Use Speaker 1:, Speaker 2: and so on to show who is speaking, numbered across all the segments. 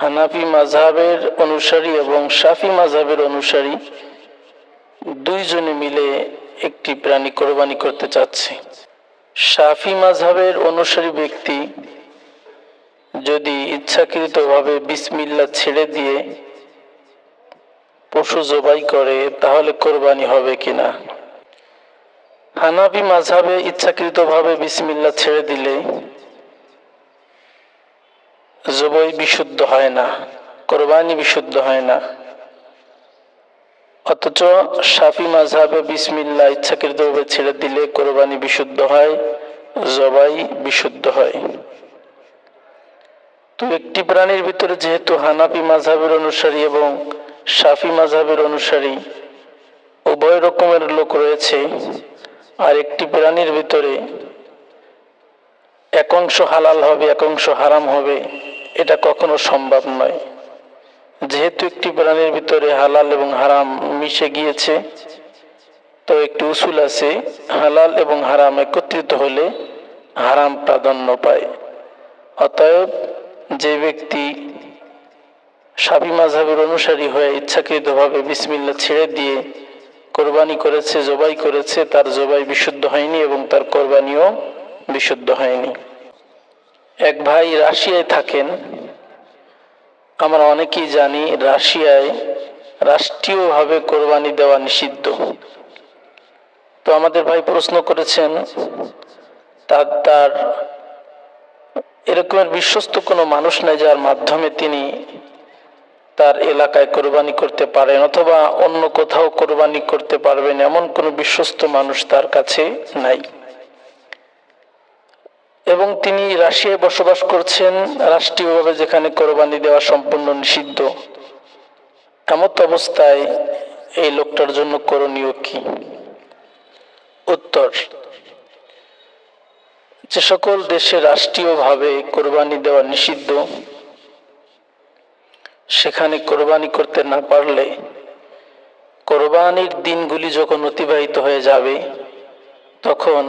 Speaker 1: হানাফি মাঝহাবের অনুসারী এবং সাফি মাঝহাবের অনুসারী দুইজনে মিলে একটি প্রাণী কোরবানি করতে চাচ্ছে। শাফি মাঝহাবের অনুসারী ব্যক্তি যদি ইচ্ছাকৃতভাবে বিসমিল্লা ছেড়ে দিয়ে পশু জবাই করে, তাহলে কোরবানি হবে কিনা? হানাফি মাঝহাবে ইচ্ছাকৃতভাবে বিসমিল্লা ছেড়ে দিলে জবই বিশুদ্ধ হয় না, কোরবানি বিশুদ্ধ হয় না। অথচ শাফি মাঝহাবে বিসমিল্লা ইচ্ছাকৃতভাবে ছেড়ে দিলে কোরবানি বিশুদ্ধ হয়, জবাই বিশুদ্ধ হয়। তো একটি প্রাণীর ভিতরে যেহেতু হানাফি মাঝহাবের অনুসারী এবং সাফি মাঝহাবের অনুসারী, উভয় রকমের লোক রয়েছে, আর একটি প্রাণীর ভিতরে এক অংশ হালাল হবে, এক অংশ হারাম হবে। এটা কখনো সম্ভব নয়। যেহেতু একটি প্রাণীর ভিতরে হালাল এবং হারাম মিশে গিয়েছে, তো একটি উসুল আছে, হালাল এবং হারাম একত্রিত হলে হারাম প্রাধান্য পায়। অতএব যে ব্যক্তি সাবি মাঝহের অনুসারী হয়ে ইচ্ছাকৃতভাবে বিসমিল্লা ছেড়ে দিয়ে কোরবানি করেছে, জবাই করেছে, তার জবাই বিশুদ্ধ হয়নি এবং তার কোরবানিও বিশুদ্ধ হয়নি। এক ভাই রাশিয়ায় থাকেন। আমরা অনেকেই জানি রাশিয়ায় রাষ্ট্রীয়ভাবে কোরবানি দেওয়া নিষিদ্ধ। তো আমাদের ভাই প্রশ্ন করেছেন, তার তার এরকমের বিশ্বস্ত কোনো মানুষ নাই যার মাধ্যমে তিনি তার এলাকায় কোরবানি করতে পারেন অথবা অন্য কোথাও কোরবানি করতে পারবেন এমন কোনো বিশ্বস্ত মানুষ তার কাছে নাই। এবং তিনি রাশিয়ায় বসবাস করছেন রাষ্ট্রীয়ভাবে যেখানে কোরবানি দেওয়া সম্পূর্ণ নিষিদ্ধ। এমত অবস্থায় এই লোকটার জন্য করণীয় কি? উত্তর, যে সকল দেশে রাষ্ট্রীয়ভাবে কোরবানি দেওয়া নিষিদ্ধ, সেখানে কোরবানি করতে না পারলে কোরবানির দিনগুলি যখন অতিবাহিত হয়ে যাবে, তখন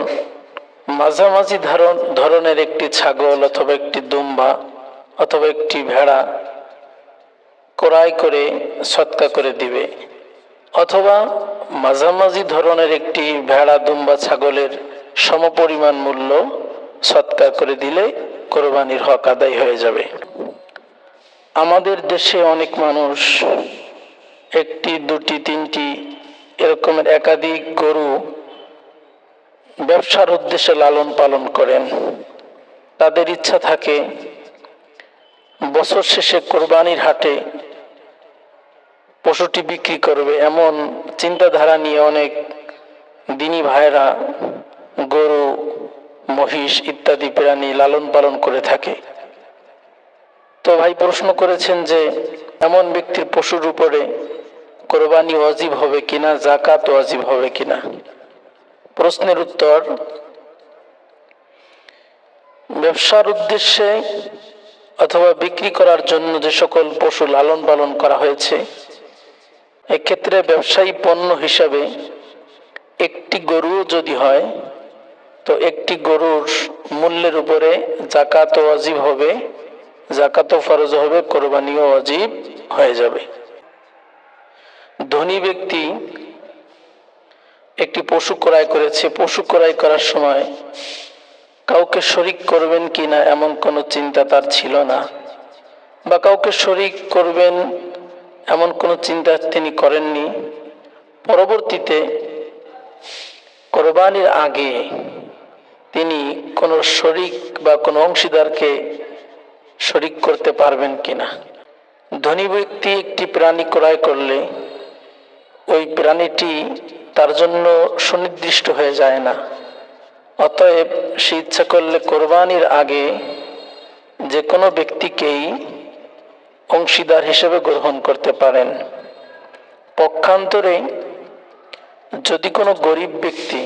Speaker 1: মাঝামাঝি ধরন, ধরনের একটি ছাগল অথবা একটি দুম্বা অথবা একটি ভেড়া ক্রয় করে সৎকা করে দিবে। অথবা মাঝামাঝি ধরনের একটি ভেড়া, দুম্বা ছাগলের সমপরিমাণ মূল্য সৎকার করে দিলে কোরবানির হক আদায় হয়ে যাবে। আমাদের দেশে অনেক মানুষ একটি, দুটি, তিনটি এরকমের একাধিক গরু ব্যবসার উদ্দেশ্যে লালন পালন করেন। তাদের ইচ্ছা থাকে বছর শেষে কোরবানির হাটে পশুটি বিক্রি করবে। এমন চিন্তাধারা নিয়ে অনেক দিনী ভাইরা গরু, মহিষ ইত্যাদি প্রাণী লালন পালন করে থাকে। তো ভাই প্রশ্ন করেছেন যে, এমন ব্যক্তির পশুর উপরে কোরবানি অজীব হবে কিনা জাকাত ওয়াজিব হবে কিনা? প্রশ্নের উত্তর, ব্যবসার উদ্দেশ্যে অথবা বিক্রি করার জন্য যে সকল পশু লালন পালন করা হয়েছে, এক্ষেত্রে ব্যবসায়ী পণ্য হিসাবে একটি গরুও যদি হয়, তো একটি গরুর মূল্যের উপরে জাকাত ওয়াজিব হবে জাকাতও ফরজ হবে, কোরবানিও অজীব হয়ে যাবে। ধনী ব্যক্তি একটি পশু ক্রয় করেছে। পশু ক্রয় করার সময় কাউকে শরিক করবেন কিনা এমন কোনো চিন্তা তার ছিল না। বা কাউকে শরিক করবেন এমন কোনো চিন্তা তিনি করেননি। পরবর্তীতে কোরবানির আগে তিনি কোনো শরিক বা কোনো অংশীদারকে শরিক করতে পারবেন কিনা ধনী ব্যক্তি একটি প্রাণী ক্রয় করলে ওই প্রাণীটি তার জন্য সুনির্দিষ্ট হয়ে যায় না। অতএব সে ইচ্ছা করলে কোরবানির আগে যে কোনো ব্যক্তিকেই অংশীদার হিসেবে গ্রহণ করতে পারেন। পক্ষান্তরে যদি কোনো গরিব ব্যক্তি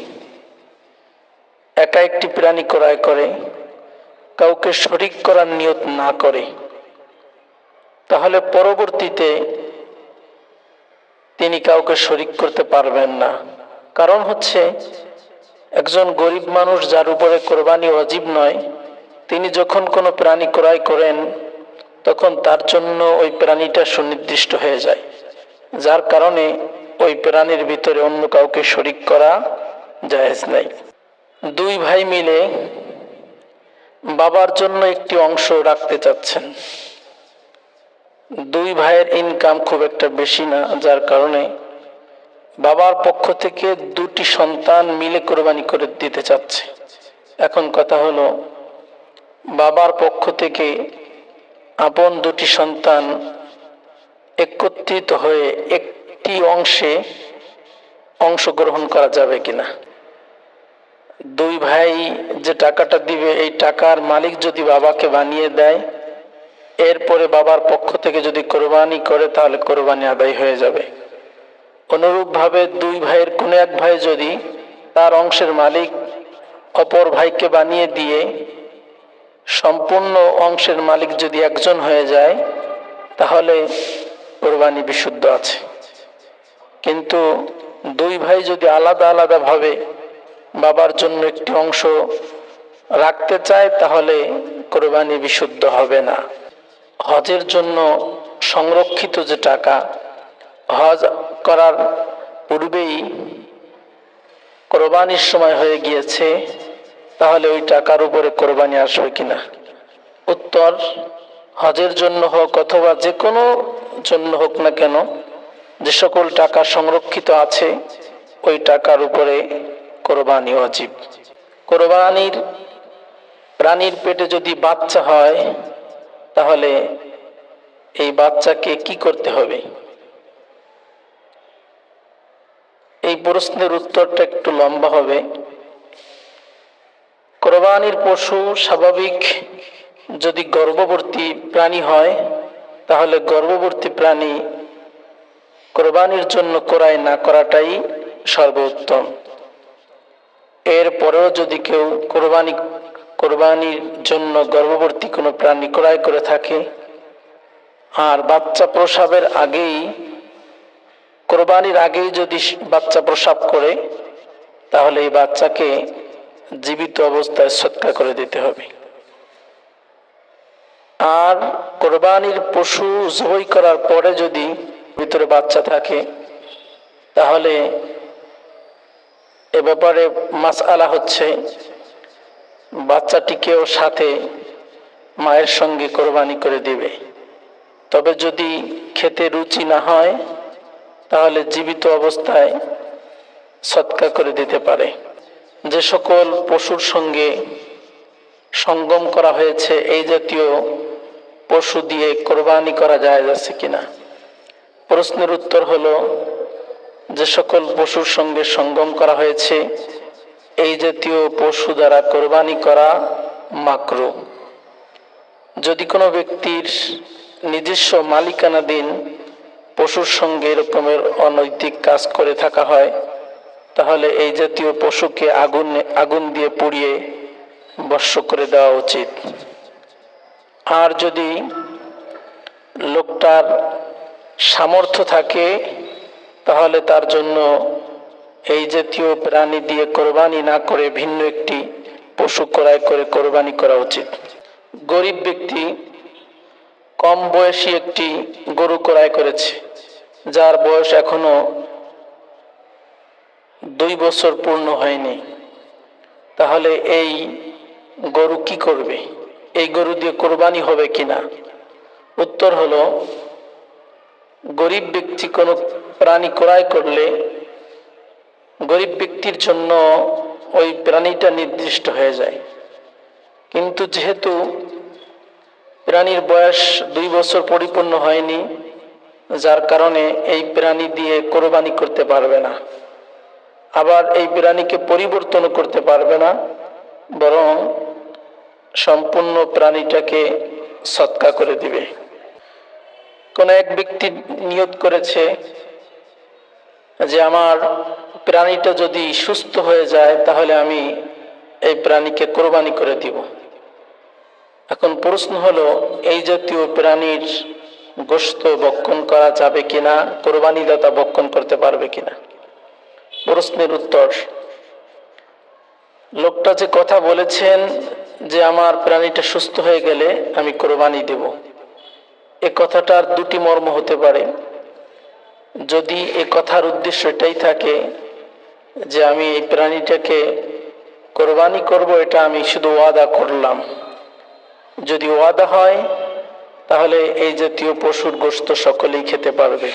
Speaker 1: একা একটি প্রাণী ক্রয় করে, কাউকে শরিক করার নিয়ত না করে, তাহলে পরবর্তীতে তিনি কাউকে শরিক করতে পারবেন না। কারণ হচ্ছে, একজন গরিব মানুষ যার উপরে কোরবানি অজীব নয়, তিনি যখন কোনো প্রাণী ক্রয় করেন, তখন তার জন্য ওই প্রাণীটা সুনির্দিষ্ট হয়ে যায়। যার কারণে ওই প্রাণীর ভিতরে অন্য কাউকে শরিক করা জায়েজ নাই। দুই ভাই মিলে বাবার জন্য একটি অংশ রাখতে চাচ্ছেন। দুই ভাইয়ের ইনকাম খুব একটা বেশি না, যার কারণে বাবার পক্ষ থেকে দুটি সন্তান মিলে কোরবানি করে দিতে চাচ্ছে। এখন কথা হলো, বাবার পক্ষ থেকে আপন দুটি সন্তান একত্রিত হয়ে একটি অংশে অংশগ্রহণ করা যাবে কিনা? দুই ভাই যে টাকাটা দিবে, এই টাকার মালিক যদি বাবাকে বানিয়ে দেয় এরপরে বাবার পক্ষ থেকে যদি কোরবানি করে, তাহলে কোরবানি আদায় হয়ে যাবে। অনুরূপভাবে দুই ভাইয়ের কোনো এক ভাই যদি তার অংশের মালিক অপর ভাইকে বানিয়ে দিয়ে সম্পূর্ণ অংশের মালিক যদি একজন হয়ে যায়, তাহলে কোরবানি বিশুদ্ধ আছে। কিন্তু দুই ভাই যদি আলাদা আলাদা ভাবে বাবার জন্য একটি অংশ রাখতে চায়, তাহলে কোরবানি বিশুদ্ধ হবে না। হজের জন্য সংরক্ষিত যে টাকা, হজ করার পূর্বেই কোরবানির সময় হয়ে গিয়েছে, তাহলে ওই টাকার উপরে কোরবানি আসবে কিনা? উত্তর, হজের জন্য হোক অথবা যে কোনো জন্য হোক না কেন, যে সকল টাকা সংরক্ষিত আছে, ওই টাকার উপরে কোরবানি অজীব কোরবানির প্রাণীর পেটে যদি বাচ্চা হয় তাহলে এই বাচ্চাকে কি করতে হবে? এই প্রশ্নের উত্তরটা একটু লম্বা হবে। কোরবানির পশু স্বাভাবিক যদি গর্ভবর্তী প্রাণী হয়, তাহলে গর্ভবর্তী প্রাণী কোরবানির জন্য ক্রয় না করাটাই সর্বোত্তম। এরপরেও যদি কেউ কোরবানি কোরবানির জন্য গর্ভবর্তী কোনো প্রাণী ক্রয় করে থাকে। আর বাচ্চা প্রসাবের আগেই, কোরবানির আগেই যদি বাচ্চা প্রসাব করে, তাহলে এই বাচ্চাকে জীবিত অবস্থায় সৎকার করে দিতে হবে। আর কোরবানির পশু জবই করার পরে যদি ভিতরে বাচ্চা থাকে, তাহলে এ ব্যাপারে মাস আলা হচ্ছে বাচ্চাটিকেও সাথে মায়ের সঙ্গে কোরবানি করে দেবে। তবে যদি খেতে রুচি না হয়, তাহলে জীবিত অবস্থায় সৎকার করে দিতে পারে। যে সকল পশুর সঙ্গে সঙ্গম করা হয়েছে, এই জাতীয় পশু দিয়ে কোরবানি করা যায় যাচ্ছে কিনা? প্রশ্নের উত্তর হলো, যে সকল পশুর সঙ্গে সঙ্গম করা হয়েছে এই জাতীয় পশু দ্বারা কোরবানি করা মাকরু। যদি কোনো ব্যক্তির নিজস্ব মালিকানাধীন পশুর সঙ্গে এরকমের অনৈতিক কাজ করে থাকা হয়, তাহলে এই জাতীয় পশুকে আগুন আগুন দিয়ে পুড়িয়ে বর্ষ করে দেওয়া উচিত। আর যদি লোকটার সামর্থ্য থাকে, তাহলে তার জন্য এই জাতীয় প্রাণী দিয়ে কোরবানি না করে ভিন্ন একটি পশু ক্রয় করে কোরবানি করা উচিত। গরিব ব্যক্তি কম বয়সী একটি গরু ক্রয় করেছে, যার বয়স এখনও দুই বছর পূর্ণ হয়নি। তাহলে এই গরু কি করবে? এই গরু দিয়ে কোরবানি হবে কিনা? উত্তর হলো, গরিব ব্যক্তি কোনো প্রাণী ক্রয় করলে গরিব ব্যক্তির জন্য ওই প্রাণীটা নির্দিষ্ট হয়ে যায়। কিন্তু যেহেতু প্রাণীর বয়স দুই বছর পরিপূর্ণ হয়নি, যার কারণে এই প্রাণী দিয়ে কোরবানি করতে পারবে না। আবার এই প্রাণীকে পরিবর্তন করতে পারবে না, বরং সম্পূর্ণ প্রাণীটাকে সৎকা করে দিবে। কোন এক ব্যক্তি নিয়োগ করেছে যে, আমার প্রাণীটা যদি সুস্থ হয়ে যায়, তাহলে আমি এই প্রাণীকে কোরবানি করে দিব। এখন প্রশ্ন হলো, এই জাতীয় প্রাণীর গোস্ত বক্ষণ করা যাবে কিনা কোরবানি দাতা বক্ষণ করতে পারবে কিনা? প্রশ্নের উত্তর, লোকটা যে কথা বলেছেন যে আমার প্রাণীটা সুস্থ হয়ে গেলে আমি কোরবানি দেব, এ কথাটার দুটি মর্ম হতে পারে। যদি এ কথার উদ্দেশ্য এটাই থাকে যে আমি এই প্রাণীটাকে কোরবানি করব, এটা আমি শুধু ওয়াদা করলাম। যদি ওয়াদা হয়, তাহলে এই জাতীয় পশুর গোস্ত সকলেই খেতে পারবে।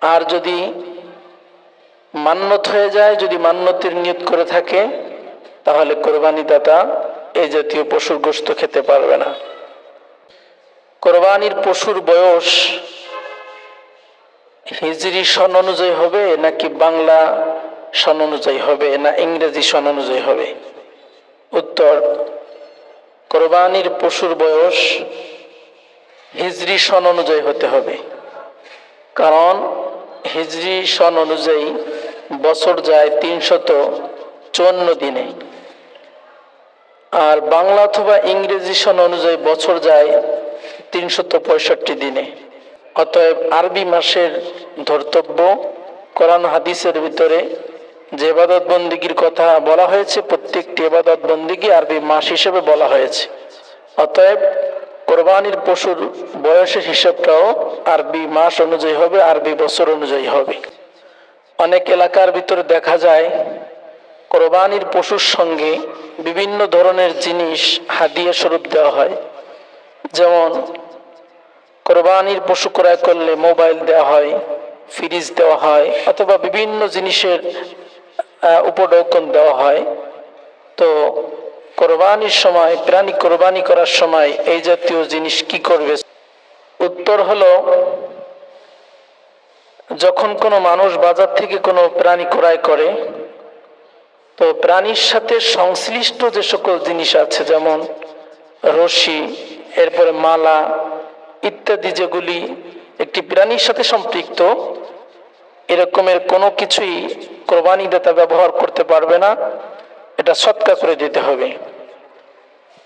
Speaker 1: আর যদি মান্যত হয়ে যায়, যদি মান্যতের নিয়ত করে থাকে, তাহলে কোরবানি দাতা এই জাতীয় পশুর গোস্ত খেতে পারবে না। কোরবানির পশুর বয়স হিজরি সন অনুযায়ী হবে নাকি বাংলা সন অনুযায়ী হবে না ইংরেজি সন অনুযায়ী হবে? উত্তর, কোরবানির পশুর বয়স হিজরি সন অনুযায়ী হতে হবে। কারণ হিজরি সন অনুযায়ী বছর যায় তিনশত চুয়ান্ন দিনে। আর বাংলা অথবা ইংরেজি সন অনুযায়ী বছর যায় তিনশত পঁয়ষট্টি দিনে। অতএব আরবি মাসের ধর্তব্য, কোরআন হাদিসের ভিতরে যে এবাদত বন্দিগির কথা বলা হয়েছে, প্রত্যেকটি এবাদত বন্দিগি আরবি মাস হিসেবে বলা হয়েছে। অতএব কোরবানির পশুর বয়সের হিসাবটাও আরবি মাস অনুযায়ী হবে, আরবি বছর অনুযায়ী হবে। অনেক এলাকার ভিতরে দেখা যায়, কোরবানির পশুর সঙ্গে বিভিন্ন ধরনের জিনিস হাদিয়া স্বরূপ দেওয়া হয়। যেমন কোরবানির পশু ক্রয় করলে মোবাইল দেওয়া হয়, ফ্রিজ দেওয়া হয়, অথবা বিভিন্ন জিনিসের উপঢৌকন দেওয়া হয়। তো কোরবানির সময়, প্রাণী কোরবানি করার সময় এই জাতীয় জিনিস কি করবে? উত্তর হলো, যখন কোনো মানুষ বাজার থেকে কোনো প্রাণী ক্রয় করে, তো প্রাণীর সাথে সংশ্লিষ্ট যে সকল জিনিস আছে, যেমন রশি, এরপরে মালা ইত্যাদি যেগুলি একটি প্রাণীর সাথে সম্পৃক্ত, এরকমের কোনো কিছুই কোরবানি দাতা ব্যবহার করতে পারবে না। এটা সৎকা করে দিতে হবে।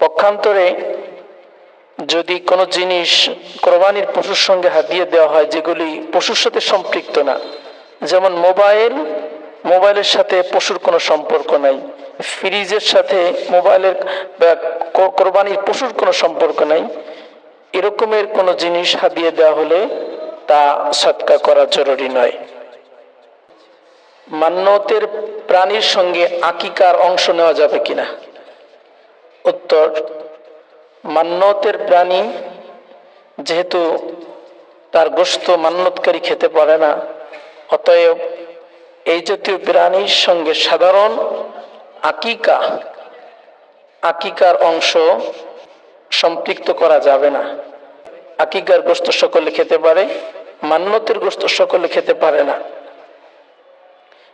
Speaker 1: পক্ষান্তরে যদি কোনো জিনিস কোরবানির পশুর সঙ্গে হাতিয়ে দেওয়া হয় যেগুলি পশুর সাথে সম্পৃক্ত না, যেমন মোবাইল, মোবাইলের সাথে পশুর কোনো সম্পর্ক নাই, ফ্রিজের সাথে মোবাইলের কোরবানির পশুর কোনো সম্পর্ক নাই এরকমের কোনো জিনিস হাতিয়ে দেওয়া হলে তা সৎকা করা জরুরি নয়। মান্যতের প্রাণীর সঙ্গে আকিকার অংশ নেওয়া যাবে কিনা? উত্তর, মান্যতের প্রাণী যেহেতু তার গোস্ত মান্যতকারী খেতে পারে না, অতএব এই জাতীয় প্রাণীর সঙ্গে সাধারণ আকিকা, আকিকার অংশ সম্পৃক্ত করা যাবে না। আকিকার গোস্ত সকলে খেতে পারে মান্যতের গোস্ত সকলে খেতে পারে না।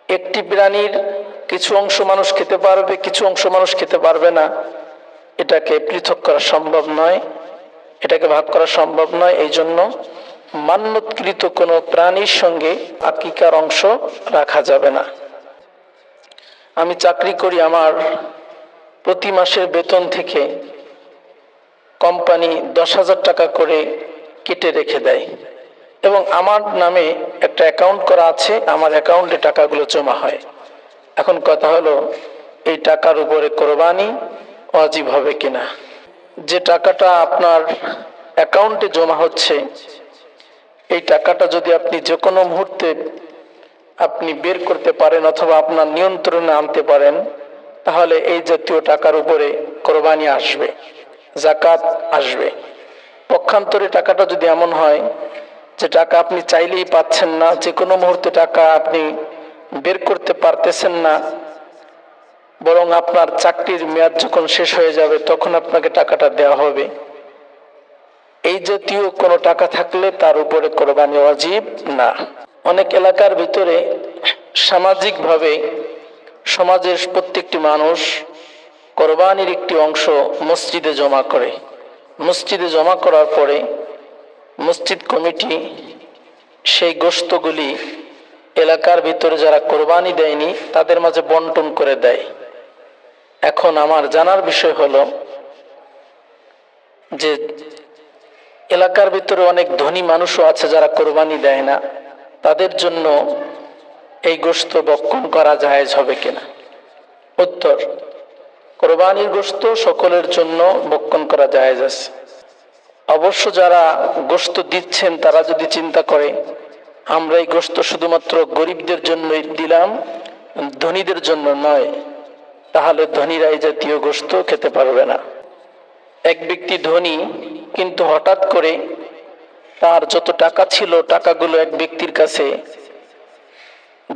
Speaker 1: একটি প্রাণীর কিছু অংশ মানুষ খেতে পারবে, কিছু অংশ মানুষ খেতে পারবে না। এটাকে পৃথক করা সম্ভব নয়, এটাকে ভাগ করা সম্ভব নয়। এই জন্য মান্যৎকৃত কোনো প্রাণীর সঙ্গে আকিকার অংশ রাখা যাবে না। আমি চাকরি করি আমার প্রতি মাসের বেতন থেকে। কোম্পানি দশ হাজার টাকা করে কেটে রেখে দেয়। এবং আমার নামে একটা অ্যাকাউন্ট করা আছে, আমার অ্যাকাউন্টে টাকাগুলো জমা হয়। এখন কথা হলো, এই টাকার উপরে কোরবানি ওয়াজিব হবে কিনা? যে টাকাটা আপনার অ্যাকাউন্টে জমা হচ্ছে, এই টাকাটা যদি আপনি যে কোনো মুহূর্তে আপনি বের করতে পারেন অথবা আপনার নিয়ন্ত্রণে আনতে পারেন, তাহলে এই জাতীয় টাকার উপরে কোরবানি আসবে। জাকাত আসবে। পক্ষান্তরে টাকাটা যদি এমন হয় যে টাকা আপনি চাইলেই পাচ্ছেন না, যে কোনো মুহূর্তে টাকা আপনি বের করতে পারতেছেন না, বরং আপনার চাকরির মেয়াদ যখন শেষ হয়ে যাবে, তখন আপনাকে টাকাটা দেওয়া হবে। এই জাতীয় কোনো টাকা থাকলে তার উপরে কোরবানি অজীব না। অনেক এলাকার ভিতরে সামাজিকভাবে সমাজের প্রত্যেকটি মানুষ কোরবানির একটি অংশ মসজিদে জমা করে। মসজিদে জমা করার পরে মসজিদ কমিটি সেই গোস্তগুলি এলাকার ভিতরে যারা কোরবানি দেয়নি, তাদের মাঝে বন্টন করে দেয়। এখন আমার জানার বিষয় হলো যে এলাকার ভিতরে অনেক ধনী মানুষও আছে যারা কোরবানি দেয় না, তাদের জন্য এই গোস্ত বক্ষণ করা জায়েজ হবে কিনা? উত্তর কোরবানির গোস্ত সকলের জন্য বক্ষণ করা জায়েজ আছে। অবশ্য যারা গোস্ত দিচ্ছেন, তারা যদি চিন্তা করে, আমরা এই গোস্ত শুধুমাত্র গরিবদের জন্যই দিলাম, ধনীদের জন্য নয়, তাহলে ধনীরা এই জাতীয় গোস্ত খেতে পারবে না। এক ব্যক্তি ধনী, কিন্তু হঠাৎ করে তার যত টাকা ছিল, টাকাগুলো এক ব্যক্তির কাছে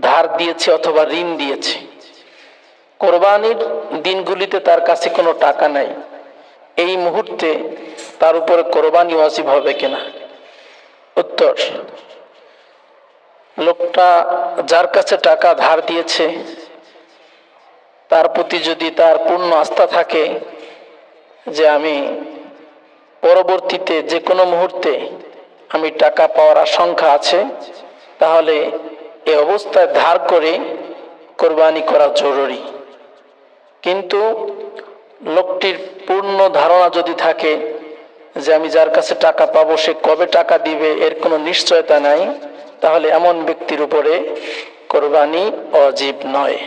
Speaker 1: ধার দিয়েছে অথবা ঋণ দিয়েছে। কোরবানির দিনগুলিতে তার কাছে কোনো টাকা নাই। এই মুহূর্তে তার উপরে কোরবানি ওয়াজিব হবে কিনা? উত্তর, লোকটা যার কাছে টাকা ধার দিয়েছে, তার প্রতি যদি তার পূর্ণ আস্থা থাকে যে আমি পরবর্তীতে যে কোনো মুহূর্তে আমি টাকা পাওয়ার আশঙ্কা আছে, তাহলে এ অবস্থায় ধার করে কোরবানি করা জরুরি। কিন্তু লোকটির পূর্ণ ধারণা যদি থাকে যে আমি যার কাছে টাকা পাবো, সে কবে টাকা দিবে, এর কোনো নিশ্চয়তা নাই, তাহলে এমন ব্যক্তির উপরে কোরবানি অজীব নয়।